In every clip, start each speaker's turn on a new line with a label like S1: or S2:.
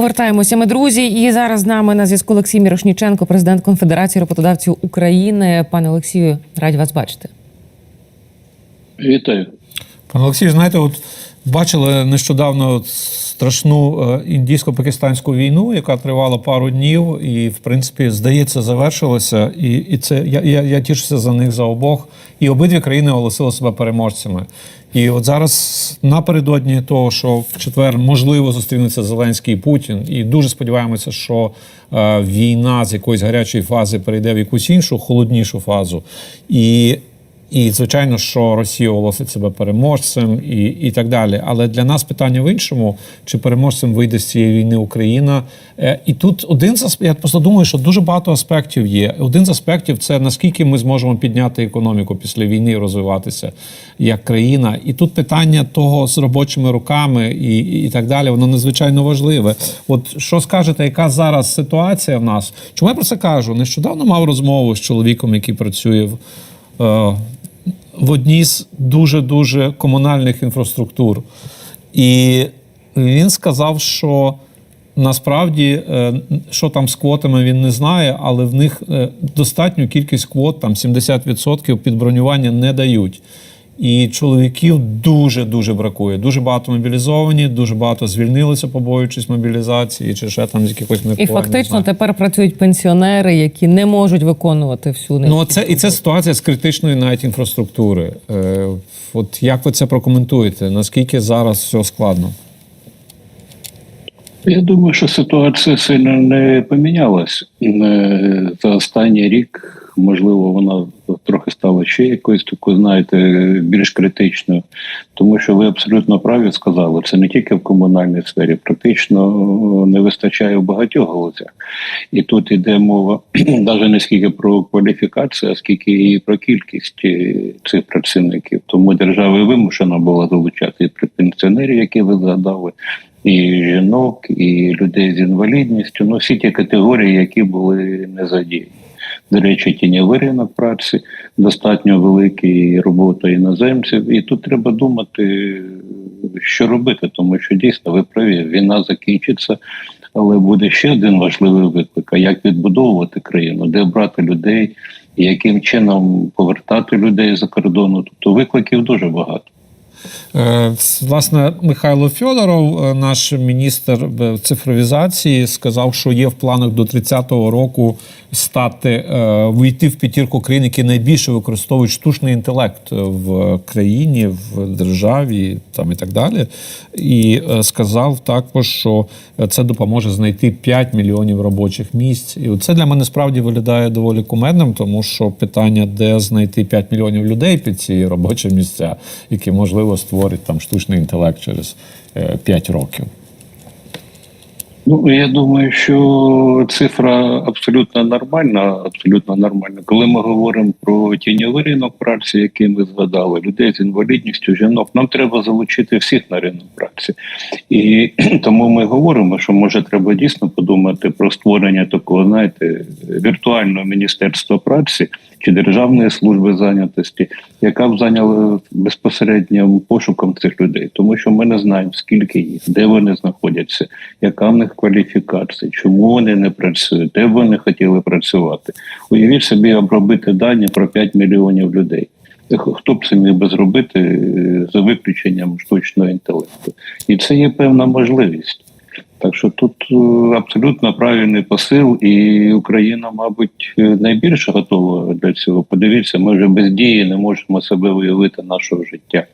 S1: Повертаємося ми, друзі. І зараз з нами на зв'язку Олексій Мірошніченко, президент Конфедерації роботодавців України. Пане Олексію, раді вас бачити.
S2: Вітаю.
S3: Пане Олексію, знаєте, от бачили нещодавно страшну е, індійсько-пакистанську війну, яка тривала пару днів, і, в принципі, здається, завершилася. І, і це я, я, я тішуся за них за обох. І обидві країни оголосили себе переможцями. І от зараз напередодні того, що в четвер можливо зустрінеться Зеленський і Путін, і дуже сподіваємося, що е, війна з якоїсь гарячої фази перейде в якусь іншу холоднішу фазу. І і звичайно, що Росія оголосить себе переможцем і і так далі. Але для нас питання в іншому: чи переможцем вийде з цієї війни Україна? Е, і тут один з я просто думаю, що дуже багато аспектів є. Один з аспектів це наскільки ми зможемо підняти економіку після війни і розвиватися як країна. І тут питання того з робочими руками і, і так далі, воно надзвичайно важливе. От що скажете, яка зараз ситуація в нас? Чому я про це кажу? Нещодавно мав розмову з чоловіком, який працює в. В одній з дуже дуже комунальних інфраструктур. І він сказав, що насправді, е, що там з квотами він не знає, але в них е, достатню кількість квот, там 70% під бронювання не дають. І чоловіків дуже дуже бракує. Дуже багато мобілізовані, дуже багато звільнилися, побоюючись мобілізації, чи ще там з якихось
S1: І
S3: не
S1: фактично тепер працюють пенсіонери, які не можуть виконувати всю
S3: Ну, це і це ситуація з критичної навіть інфраструктури. Е, от як ви це прокоментуєте? Наскільки зараз все складно?
S2: Я думаю, що ситуація сильно не помінялась Е, за останній рік. Можливо, вона трохи стала ще якоюсь такою, знаєте, більш критичною, тому що ви абсолютно праві сказали, це не тільки в комунальній сфері, практично не вистачає в багатьох галузях. І тут йде мова навіть не скільки про кваліфікацію, а скільки і про кількість е, цих працівників. Тому держава вимушена була залучати і пенсіонерів, які ви згадали, і жінок, і людей з інвалідністю. Ну всі ті категорії, які були не задіяні. До речі, тіньовий ринок праці достатньо великий робота іноземців, і тут треба думати, що робити, тому що дійсно ви праві, війна закінчиться, але буде ще один важливий виклик: як відбудовувати країну, де брати людей, яким чином повертати людей за кордону. Тобто викликів дуже багато.
S3: Е, Власне, Михайло Фьодоров, е, наш міністр е, цифровізації, сказав, що є в планах до 30-го року стати вийти в п'ятірку країн, які найбільше використовують штучний інтелект в країні, в державі там і так далі. І сказав також, що це допоможе знайти 5 мільйонів робочих місць. І це для мене справді виглядає доволі кумедним, тому що питання, де знайти 5 мільйонів людей під ці робочі місця, які можливо створить там штучний інтелект через е, 5 років.
S2: Ну я думаю, що цифра абсолютно нормальна. Абсолютно нормальна. Коли ми говоримо про тіньовий ринок праці, який ми згадали, людей з інвалідністю, жінок, нам треба залучити всіх на ринок праці, і тому ми говоримо, що може треба дійсно подумати про створення такого, знаєте, віртуального міністерства праці чи державної служби зайнятості, яка б зайняла безпосередньо пошуком цих людей, тому що ми не знаємо скільки їх, де вони знаходяться, яка в них кваліфікація, чому вони не працюють, де б вони хотіли працювати. Уявіть собі обробити дані про 5 мільйонів людей. Хто б це міг би зробити е, за виключенням штучного інтелекту? І це є певна можливість. Так що тут е, абсолютно правильний посил, і Україна, мабуть, е, найбільше готова для цього. Подивіться, ми вже без дії не можемо себе уявити нашого життя.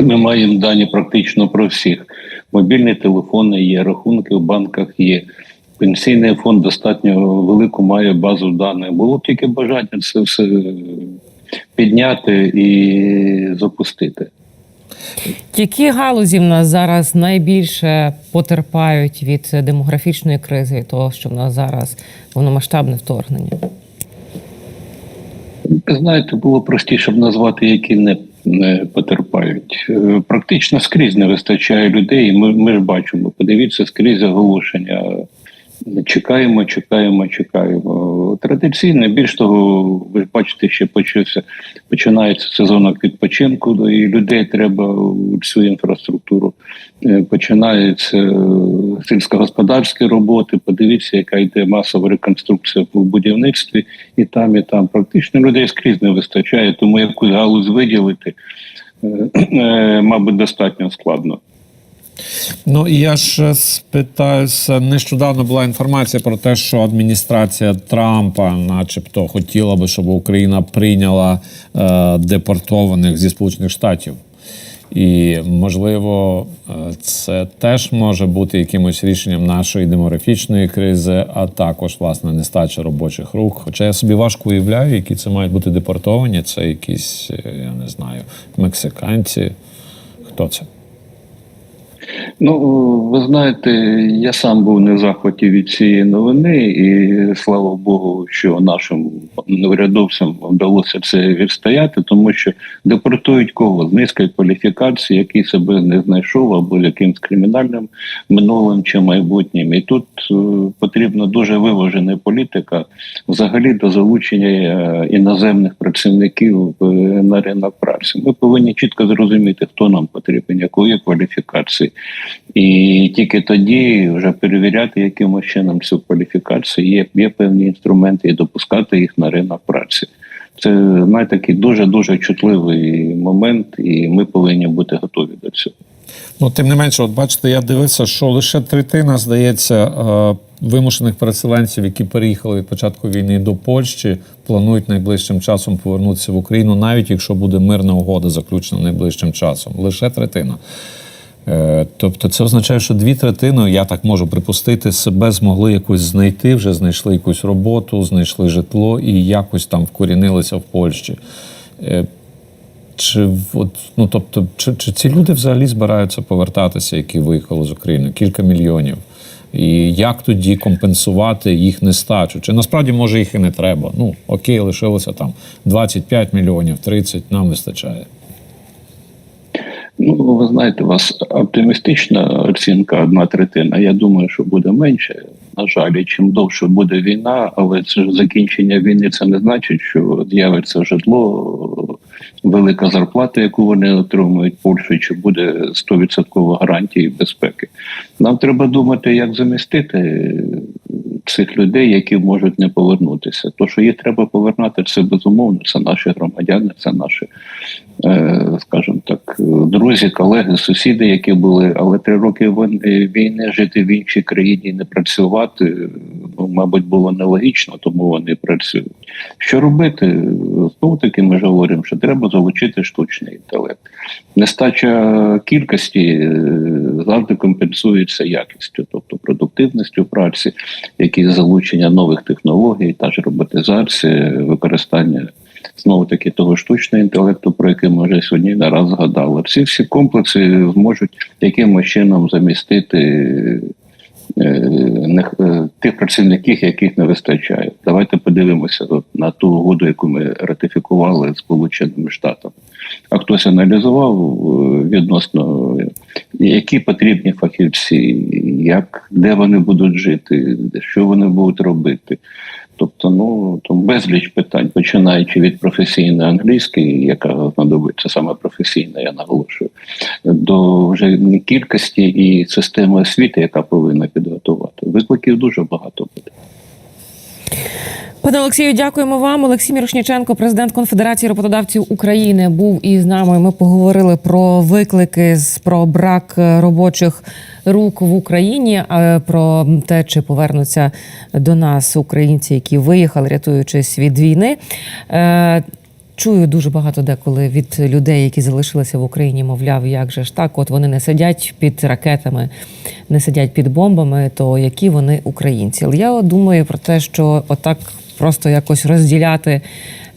S2: Ми маємо дані практично про всіх. Мобільні телефони є, рахунки в банках є. Пенсійний фонд достатньо велику має базу даних. Було б тільки бажання це все підняти і запустити.
S1: Які галузі в нас зараз найбільше потерпають від демографічної кризи того, що в нас зараз повномасштабне вторгнення?
S2: Знаєте, було простіше б назвати, які не, не потерпають. Е, Практично скрізь не вистачає людей. Ми, ми ж бачимо. Подивіться скрізь оголошення. Чекаємо, чекаємо, чекаємо. Традиційно, більш того, ви ж бачите, ще почався починається сезон відпочинку, і людей треба цю інфраструктуру починаються е, сільськогосподарські роботи. Подивіться, яка йде масова реконструкція в будівництві, і там, і там практично людей скрізь не вистачає, тому якусь галузь виділити, е, е, мабуть, достатньо складно.
S3: Ну і я ж спитаюся, нещодавно була інформація про те, що адміністрація Трампа, начебто, хотіла би, щоб Україна прийняла е, депортованих зі Сполучених Штатів. І можливо, е, це теж може бути якимось рішенням нашої демографічної кризи, а також власне нестача робочих рук. Хоча я собі важко уявляю, які це мають бути депортовані. Це якісь, е, я не знаю, мексиканці. Хто це?
S2: Ну, ви знаєте, я сам був не в захваті від цієї новини, і слава Богу, що нашим урядовцям вдалося це відстояти, тому що депортують кого з низької кваліфікації, який себе не знайшов або якимсь кримінальним минулим чи майбутнім. І тут е, потрібна дуже виважена політика взагалі до залучення е, іноземних працівників в- на ринок праці. Ми повинні чітко зрозуміти, хто нам потрібен, якої кваліфікації. І тільки тоді вже перевіряти, якимось чином цю кваліфікацію є, є певні інструменти і допускати їх на ринок праці. Це знаєте, такий дуже дуже чутливий момент, і ми повинні бути готові до цього.
S3: Ну, тим не менше, от бачите, я дивився, що лише третина, здається, е, вимушених переселенців, які переїхали від початку війни до Польщі, планують найближчим часом повернутися в Україну, навіть якщо буде мирна угода заключена найближчим часом. Лише третина. Е, Тобто це означає, що дві третини, я так можу припустити, себе змогли якось знайти, вже знайшли якусь роботу, знайшли житло і якось там вкорінилися в Польщі. Е, Чи от, ну тобто, чи, чи ці люди взагалі збираються повертатися, які виїхали з України? Кілька мільйонів. І як тоді компенсувати їх нестачу? Чи насправді може їх і не треба? Ну окей, лишилося там 25 мільйонів, 30, нам вистачає.
S2: Ну, ви знаєте, у вас оптимістична оцінка одна третина. Я думаю, що буде менше. На жаль, і чим довше буде війна, але це закінчення війни це не значить, що з'явиться житло, велика зарплата, яку вони отримують Польщі, чи буде 100% гарантії безпеки. Нам треба думати, як замістити цих людей, які можуть не повернутися. То, що їх треба повернути, це безумовно. Це наші громадяни, це наші, е, скажімо так, друзі, колеги, сусіди, які були, але три роки вон- війни жити в іншій країні не працювати, ну, мабуть, було нелогічно, тому вони працюють. Що робити? Знову таки ми ж говоримо, що треба залучити штучний інтелект. Нестача кількості е, завжди компенсується якістю, тобто продуктивністю праці, якісь залучення нових технологій, та ж роботизація, використання знову таки того штучного інтелекту, про який ми вже сьогодні не раз згадали. Ці всі комплекси зможуть якимось чином замістити. Е, е, Тих працівників, яких не вистачає. Давайте подивимося от на ту угоду, яку ми ратифікували з Сполученими Штатами. А хтось аналізував е, відносно які потрібні фахівці, як де вони будуть жити, що вони будуть робити. Тобто, ну там безліч питань, починаючи від професійної англійської, яка знадобиться саме професійна, я наголошую, до вже кількості і системи освіти, яка повинна підготувати. Викликів дуже багато буде.
S1: Пане Олексію, дякуємо вам. Олексій Мірошніченко, президент Конфедерації роботодавців України, був із нами. Ми поговорили про виклики, про брак робочих рук в Україні, про те, чи повернуться до нас українці, які виїхали, рятуючись від війни. Е, Чую дуже багато деколи від людей, які залишилися в Україні, мовляв, як же ж так, от вони не сидять під ракетами, не сидять під бомбами, то які вони українці. Але я думаю про те, що отак просто якось розділяти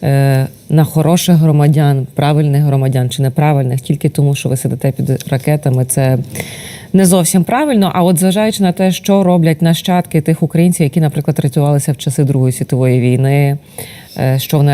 S1: е, на хороших громадян, правильних громадян чи неправильних, тільки тому, що ви сидите під ракетами, це не зовсім правильно. А от зважаючи на те, що роблять нащадки тих українців, які, наприклад, рятувалися в часи Другої світової війни, е, що вони